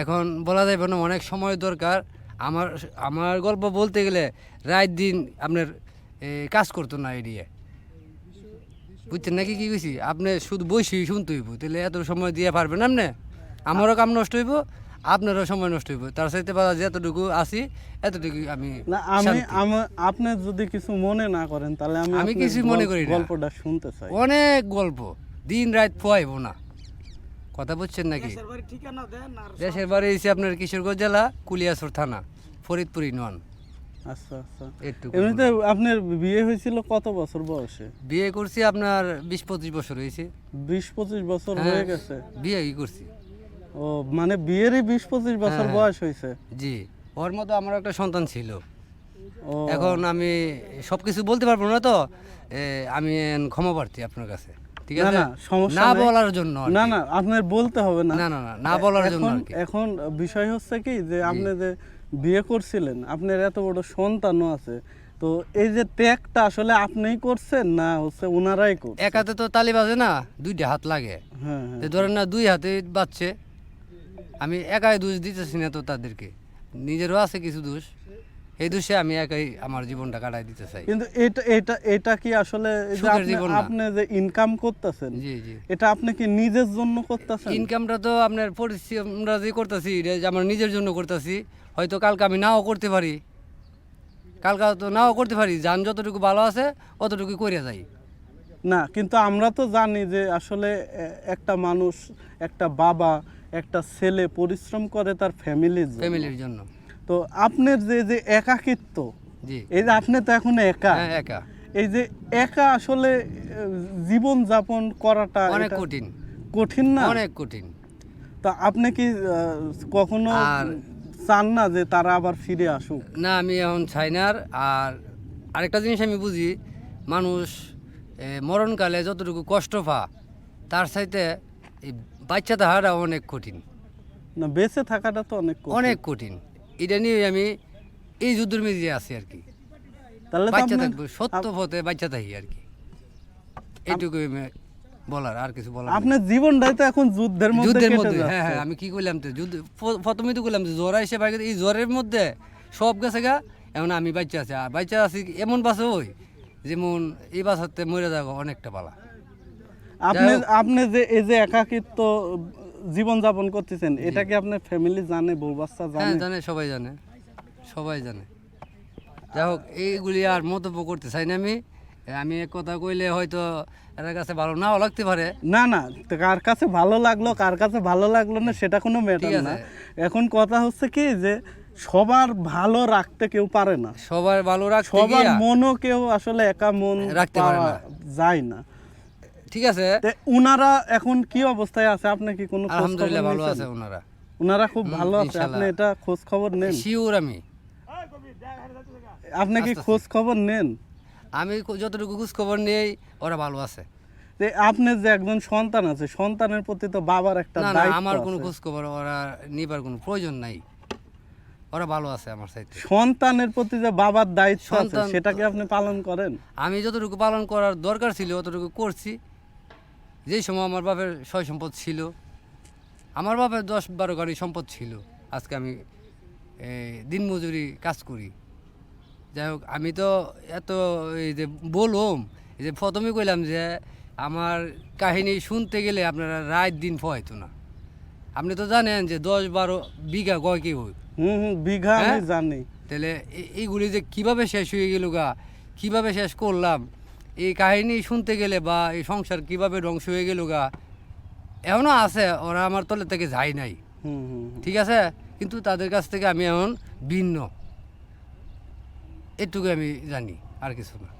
এখন বলা যাবে না অনেক সময় দরকার। আমার আমার গল্প বলতে গেলে রাত দিন আপনার কাজ করতো না এড়িয়ে বুঝছেন নাকি কি কইছি? আপনি শুধু বসেই শুনতে হইব তাহলে এত সময় দিয়ে পারবেন আপনি? আমারও কাম নষ্ট হইব আপনারও সময় নষ্ট হইব। তার সাথে পারা যতটুকু আসি এতটুকু আমি না আমি আপনি যদি কিছু মনে না করেন তাহলে আমি আমি কিছু মনে করি গল্পটা শুনতে চাই। অনেক গল্প দিন রাত পোয়াইব না। কথা বুঝছেন নাকি? দেশের বাড়ি এসে আপনার কিশোরগঞ্জ জেলা কুলিয়াসর থানা ফরিদপুর ইউনিয়ন। আচ্ছা আচ্ছা। এমনিতে আপনার বিয়ে হয়েছিল কত বছর বয়সে? বিয়ে করছি আপনার বিশ পঁচিশ বছর হয়েছে। বিশ পঁচিশ বছর হ্যাঁ। হয়ে গেছে? বিয়ে কি করছি। ও মানে বিয়েরই বিশ পঁচিশ বছর হ্যাঁ। বয়স হয়েছে? জি ওর মতো আমার একটা সন্তান ছিল। ও। এখন আমি সব কিছু বলতে পারব না তো? এ, আমি ক্ষমা প্রার্থী আপনার কাছে। ঠিক আছে? না, সমস্যা না বলার জন্য না না আপনার বলতে হবে না। না না না না বলার জন্য এখন বিষয় হচ্ছে কি যে আপনি যে বিয়ে করছিলেন আপনার এত বড় সন্তানও আছে তো এই যে ত্যাগটা আসলে আপনিই করছেন না হচ্ছে ওনারাই করছে একাতে তো তালি বাজে না দুইটা হাত লাগে। হ্যাঁ হ্যাঁ। ধরেন না দুই হাতে বাচ্চে আমি একাই দোষ দিতেছি না তো তাদেরকে। নিজেরও আছে কিছু দোষ। এই দোষে আমি একাই আমার জীবনটা কাটাই দিতে চাই। কিন্তু এটা এটা এটা কি আসলে। আপনি যে ইনকাম করতেছেন জি জি। এটা আপনি কি নিজের জন্য করতেছেন? ইনকামটা তো আপনার পরিশ্রমটা যে করতেছি এটা আমার নিজের জন্য করতেছি হয়তো কালকে আমি নাও করতে পারি। কালকে তো নাও করতে পারি যান যতটুকু ভালো আছে অতটুকু করে যাই। না কিন্তু আমরা তো জানি যে আসলে একটা মানুষ একটা বাবা একটা ছেলে পরিশ্রম করে তার ফ্যামিলির ফ্যামিলির জন্য। তো আপনার যে যে একাকিত্ব এই যে আপনি তো এখন একা হ্যাঁ একা। এই যে একা আসলে জীবন যাপন করাটা অনেক কঠিন। কঠিন না? অনেক কঠিন। তা আপনি কি কখনো চান না যে তারা আবার ফিরে আসুক? না আমি এখন চাই না আর আর আরেকটা জিনিস আমি বুঝি মানুষ মরণকালে যতটুকু কষ্ট পা তার চাইতে এই বাচ্চা থাকাটা অনেক কঠিন। না বেঁচে থাকাটা তো অনেক অনেক কঠিন। এটা নিয়ে আমি এই যুদ্ধের মেঝে আছি আর কি। তাহলে বাচ্চা থাকব সত্য পথে বাচ্চা থাকি আর কি। এইটুকু বলার আর কিছু বলার আপনার জীবনটাই তো এখন যুদ্ধের মধ্যে যুদ্ধের মধ্যে হ্যাঁ হ্যাঁ আমি কি করলাম তো যুদ্ধ প- প্রথমেই তো করলাম জ্বর এসে বাইরে এই জ্বরের মধ্যে সব গেছে গা এমন আমি বাচ্চা আছি। আর বাচ্চা আছি এমন বাসে ওই যেমন এই বাসাতে মরে যাব অনেকটা পালা। আপনি আপনি যে এই যে একাকিত্ব জীবন যাপন করতেছেন এটা কি আপনার ফ্যামিলি জানে বউ বাচ্চা হ্যাঁ জানে? জানে সবাই জানে। সবাই জানে। যাই হোক এইগুলি আর মন্তব্য করতে চাই না আমি। আমি এক কথা কইলে হয়তো এর কাছে ভালো নাও লাগতে পারে। না না কার কাছে ভালো লাগল কার কাছে ভালো লাগল না সেটা কোনো ম্যাটার না। এখন কথা হচ্ছে কি যে সবার ভালো রাখতে কেউ পারে না। সবার ভালো রাখতে সবার মনও কেউ আসলে একা মন রাখতে পারে না। যায় না। ঠিক আছে? উনারা এখন কি অবস্থায় আছে? আপনি কি কোনো আলহামদুলিল্লাহ ভালো আছে ওনারা উনারা খুব ভালো আছে। আপনি এটা খোঁজ খবর নেন। শিওর আমি। আপনি কি খোঁজ খবর নেন? আমি যতটুকু খোঁজ খবর নেই ওরা ভালো আছে। যে আপনার যে একজন সন্তান আছে সন্তানের প্রতি তো বাবার একটা না না আমার কোনো খোঁজ খবর ওরা নিবার কোনো প্রয়োজন নাই। ওরা ভালো আছে আমার সাথে সন্তানের প্রতি যে বাবার দায়িত্ব আছে সন্তান- সেটা কি আপনি পালন করেন? আমি যতটুকু পালন করার দরকার ছিল অতটুকু করছি। যেই সময় আমার বাপের সয় সম্পদ ছিল আমার বাপের দশ বারো গাড়ি সম্পদ ছিল। আজকে আমি দিনমজুরি কাজ করি। যাই হোক আমি তো এত এই যে বলুম এই যে প্রথমে কইলাম যে আমার কাহিনী শুনতে গেলে আপনারা রাত দিন ফয়তো না। আপনি তো জানেন যে দশ বারো বিঘা গয় কি হুম হুম বিঘা হ্যাঁ? জানি। তাহলে এইগুলি যে কীভাবে শেষ হয়ে গেল গা? কীভাবে শেষ করলাম? এই কাহিনী শুনতে গেলে বা এই সংসার কীভাবে ধ্বংস হয়ে গেল গা এখনও আছে ওরা আমার তলে থেকে যায় নাই। ঠিক আছে? কিন্তু তাদের কাছ থেকে আমি এখন ভিন্ন। এটুকু আমি জানি আর কিছু না।